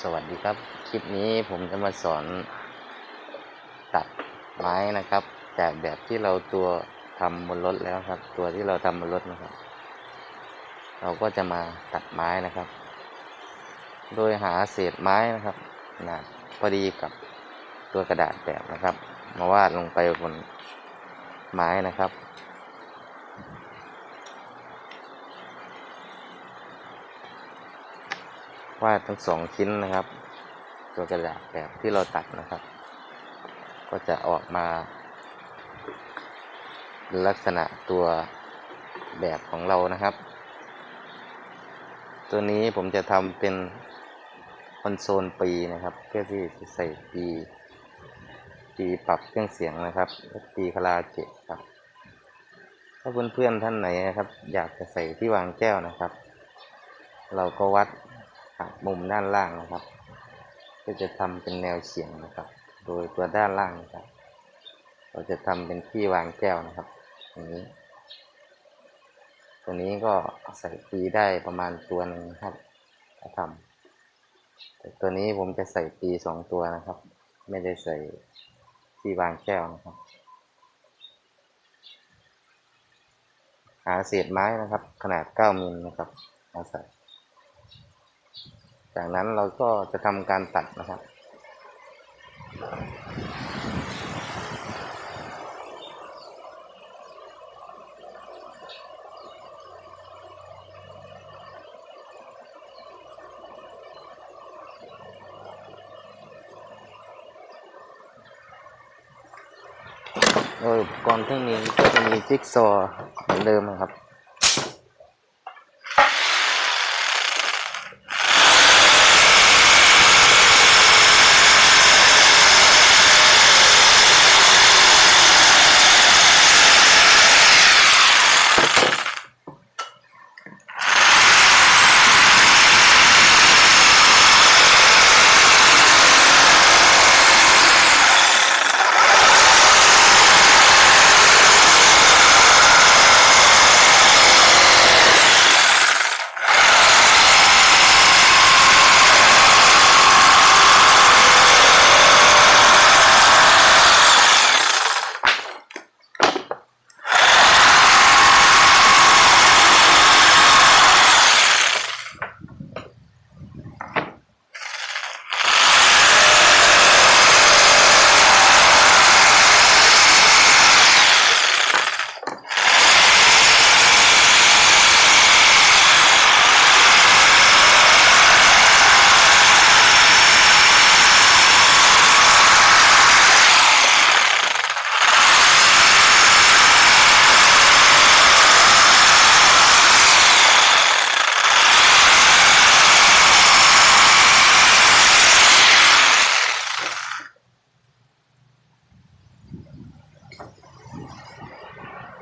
สวัสดีครับ คลิปนี้ผมจะมาสอนตัดไม้นะครับ จากแบบที่เราตัวทำบนรถแล้วครับ ตัวที่เราทำบนรถนะครับ เราก็จะมาตัดไม้นะครับ โดยหาเศษไม้นะครับขนาดพอดีกับตัวกระดาษแบบนะครับ มาวาดลงไปบนไม้นะครับ วาดทั้งสองชิ้นนะครับ ตัวกระดาษแบบที่เราตัดนะครับ ก็จะออกมาลักษณะตัวแบบของเรานะครับ ตัวนี้ผมจะทำเป็นคอนโซลปีนะครับ เพื่อที่จะใส่ปีปีปรับเครื่องเสียงนะครับปีคาราเกะครับ ถ้าเพื่อนๆท่านไหนนะครับ อยากจะใส่ที่วางแก้วนะครับ เราก็วัด หักมุมด้านล่างนะครับเพื่อจะทำเป็นแนวเฉียงนะครับ โดยตัวด้านล่างนะครับ เราจะทำเป็นที่วางแก้วนะครับอย่างนี้ ตัวนี้ก็ใส่ปีได้ประมาณตัวหนึ่งนะครับถ้าทำแต่ตัวนี้ผมจะใส่ปีสองตัวนะครับ ไม่ได้ใส่ที่วางแก้วนะครับ หาเศษไม้นะครับ ขนาด9มิลนะครับมาใส่ จากนั้นเราก็จะทำการตัดนะครับ โดยอุปกรณ์เครื่องนี้ก็จะมีจิ๊กซอว์เหมือนเดิมนะครับ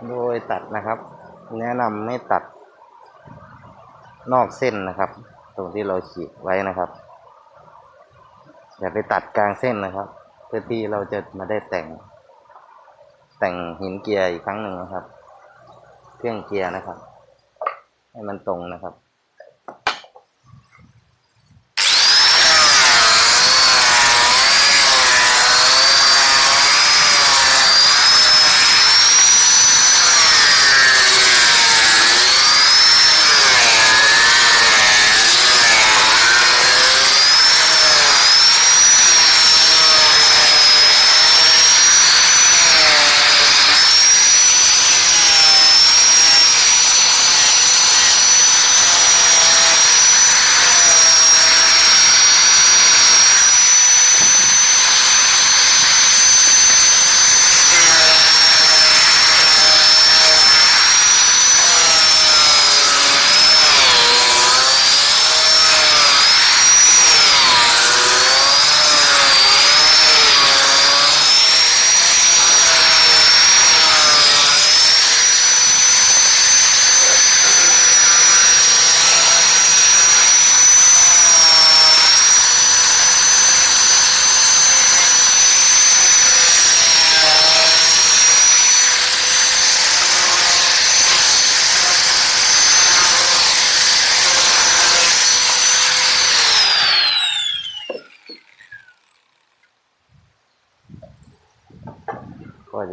โดยตัดนะครับ แนะนำไม่ตัดนอกเส้นนะครับ ตรงที่เราขีดไว้นะครับ อย่าไปตัดกลางเส้นนะครับ เพื่อที่เราจะมาได้แต่ง แต่งหินเกียร์อีกครั้งหนึ่งนะครับ เครื่องเกียร์นะครับ ให้มันตรงนะครับ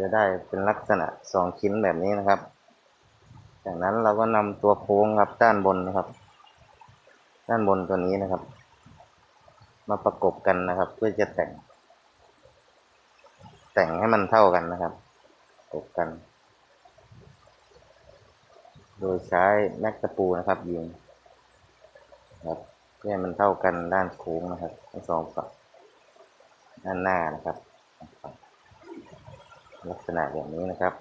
จะได้เป็นลักษณะสองชิ้นแบบนี้นะครับ จากนั้นเราก็นำตัวโค้งครับด้านบนนะครับ ด้านบนตัวนี้นะครับ มาประกบกันนะครับ เพื่อจะแต่ง แต่งให้มันเท่ากันนะครับประกบกัน โดยใช้แม็กตะปูนะครับยิงครับเพื่อให้มันเท่ากันด้านโค้งนะครับทั้งสองฝั่งด้านหน้านะครับ ลักษณะแบบนี้นะครับ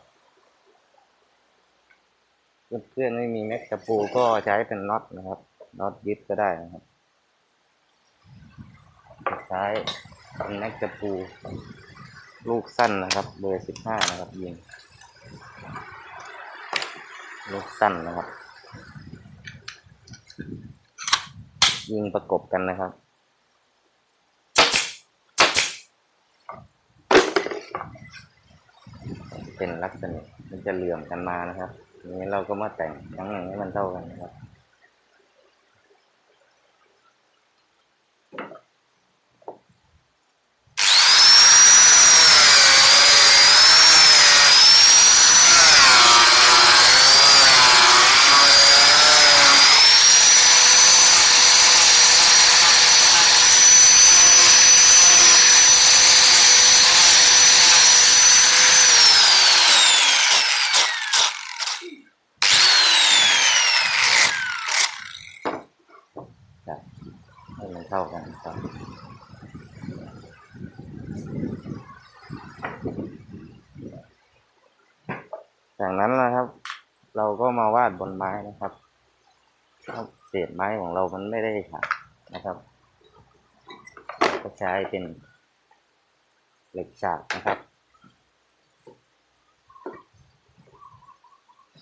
เพื่อนๆไม่มีแม็กตะปูก็ใช้เป็นน็อตนะครับน็อตยึดก็ได้นะครับ ใช้เป็นแม็กตะปู ลูกสั้นนะครับ เบอร์สิบห้านะครับยิงลูกสั้นนะครับ ยิงประกบกันนะครับ เป็นลักษณะมันจะเหลื่อมกันมานะครับทีนี้เราก็มาแต่งทั้งอย่างให้มันเท่ากันนะครับให้มันเท่ากันครับ จากนั้นนะครับ เราก็มาวาดบนไม้นะครับเศษไม้ของเรามันไม่ได้หักนะครับ ก็ใช้เป็นเหล็กฉากนะครับ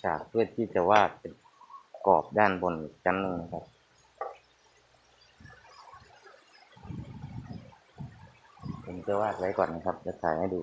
ฉากเพื่อที่จะวาดเป็นกรอบด้านบนกชั้นหนึ่งนะครับผมจะวาดไว้ก่อนนะครับจะถ่ายให้ดู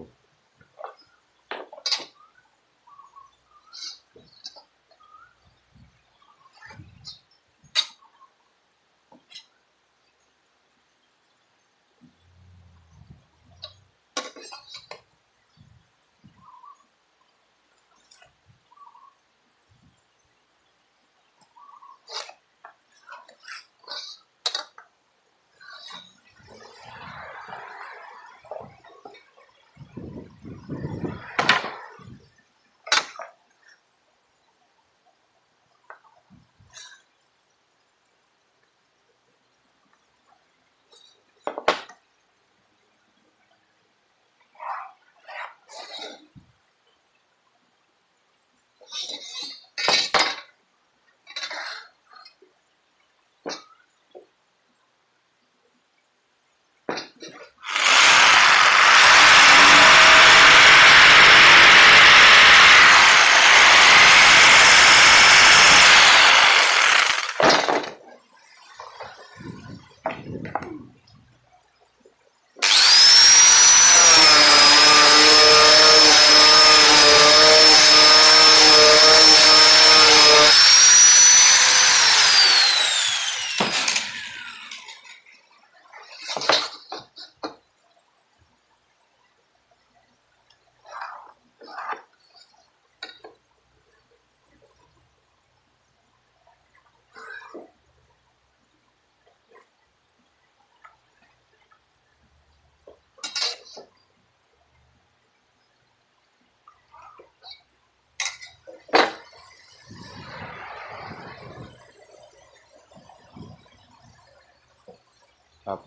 ครับ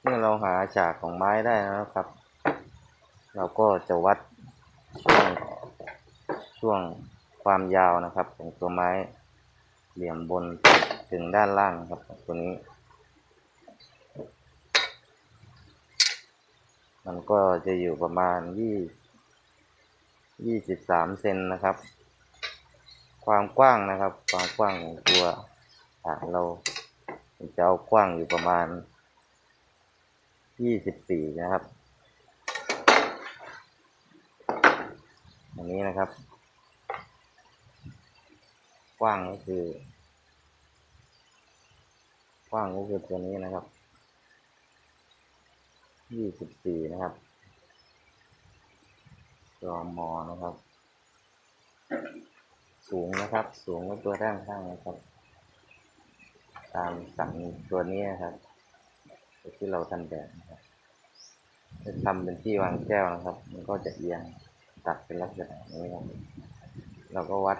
เมื่อเราหาฉากของไม้ได้นะครับ เราก็จะวัดช่วงช่วงความยาวนะครับ ของตัวไม้เหลี่ยมบนถึงด้านล่างครับตัวนี้ มันก็จะอยู่ประมาณยี่ยี่สิบสามเซนนะครับ ความกว้างนะครับ ความกว้างของตัวเรา จะเอากว้างอยู่ประมาณยี่สิบสี่นะครับ อันนี้นะครับ กว้างก็คือ กว้างก็คือตัวนี้นะครับยี่สิบสี่นะครับรอมอนะครับ สูงนะครับ สูงกว่าตัวด้านข้างนะครับ ตามสั่งตัวนี้ครับที่เราทันแบบนะครับจะทำเป็นที่วางแก้วนะครับ มันก็จะเอียงตัดเป็นลักษณะนี้ครับเราก็วัด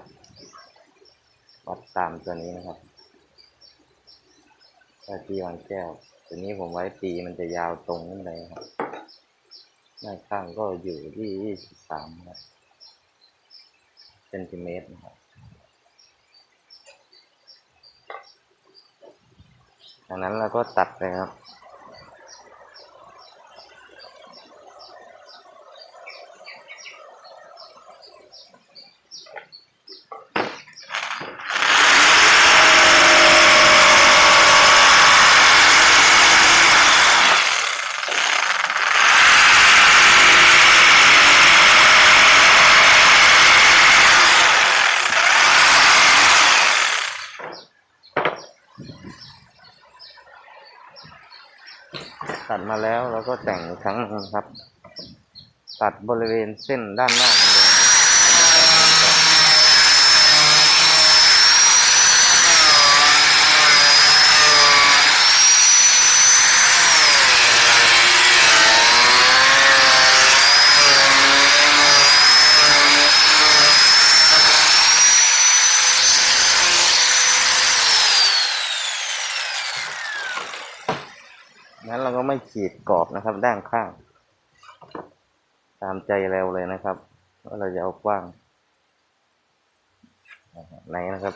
วัดตามตัวนี้นะครับถ้าที่วางแก้ว ตัวนี้ผมไว้ปีมันจะยาวตรงขึ้นไปครับด้าข้างก็อยู่ที่ 23ครับเซนติเมตรนะครับ จากนั้นเราก็ตัดเลยครับ ตัดมาแล้วเรา ก็แต่งอีกครั้งนึงครับ ตัดบริเวณเส้นด้านนอกเหมือนเดิม ไม่ขีดกรอบนะครับด้านข้าง ตามใจเราเลยนะครับว่าเราจะเอากว้างไหนนะครับ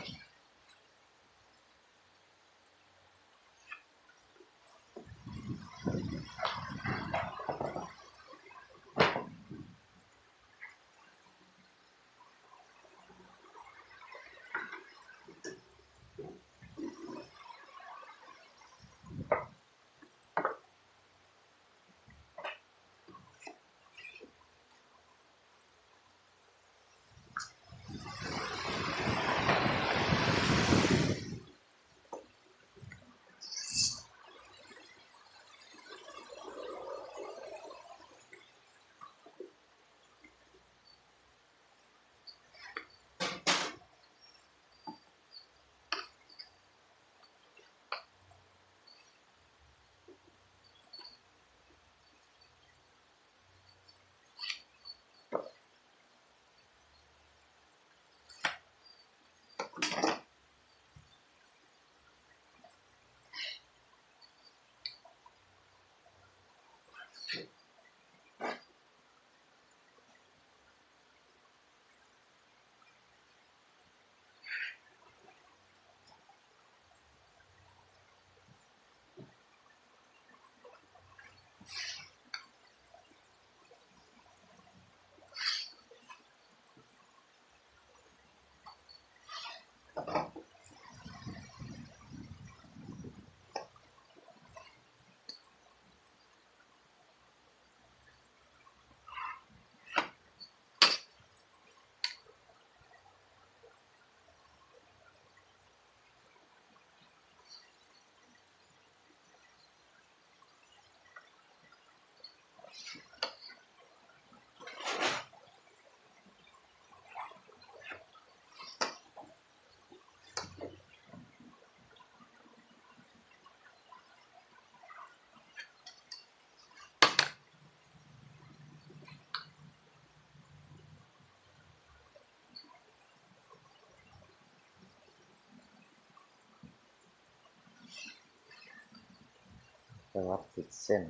จะวัดติดเส้น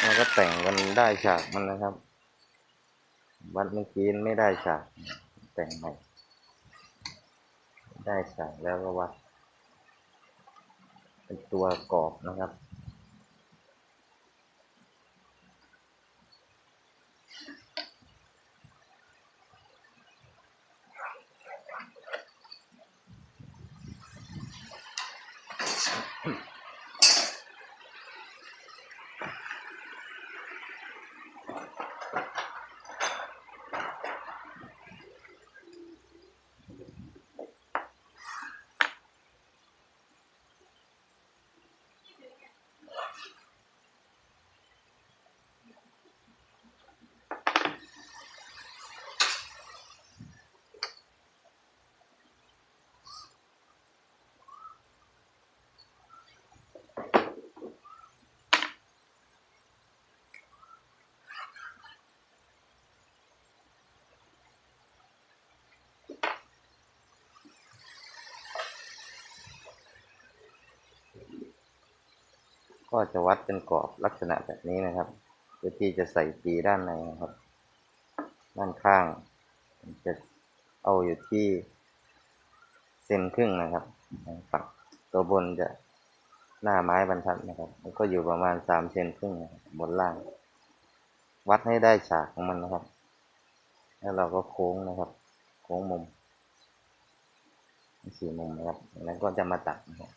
แล้วก็แต่งกันได้ฉากมันนะครับ วัดเมื่อกี้ไม่ได้ฉากแต่งใหม่ ได้สั่งแล้วก็วัด เป็นตัวกรอบนะครับ ก็จะวัดเป็นกรอบลักษณะแบบนี้นะครับเพื่อที่จะใส่ปีด้านในนะครับ ด้านข้างจะเอาอยู่ที่เซนครึ่งนะครับฝั่งตัวบนจะหน้าไม้บรรทัดนะครับก็อยู่ประมาณสามเซนครึ่งนะครับบนล่าง วัดให้ได้ฉากของมันนะครับ แล้วเราก็โค้งนะครับ โค้งมุมสี่มุมนะครับแล้วก็จะมาตัดนะครับ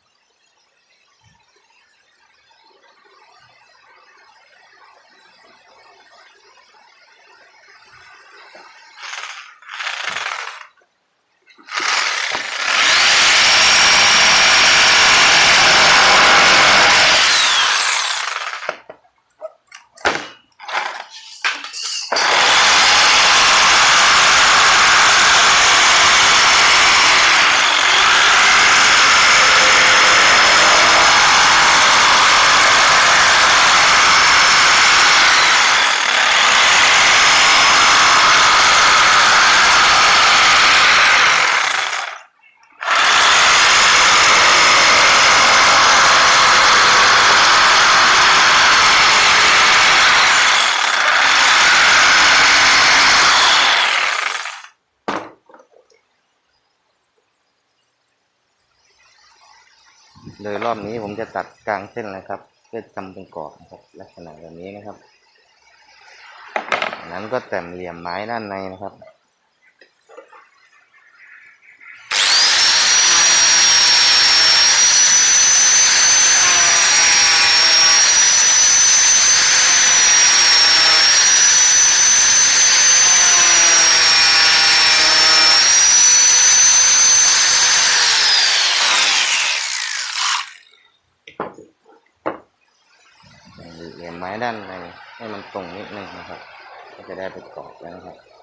โดยรอบนี้ผมจะตัดกลางเส้นนะครับ เพื่อทำเป็นกรอบนะครับ ลักษณะแบบนี้นะครับจากนั้นก็แต่มเหลี่ยมไม้ด้านในนะครับ เหลี่ยมไม้ด้านในให้มันตรงนิดนึงนะครับ ก็จะได้ไปกรอบแล้วนะครับได้เป็นกรอบลักษณะนะครับ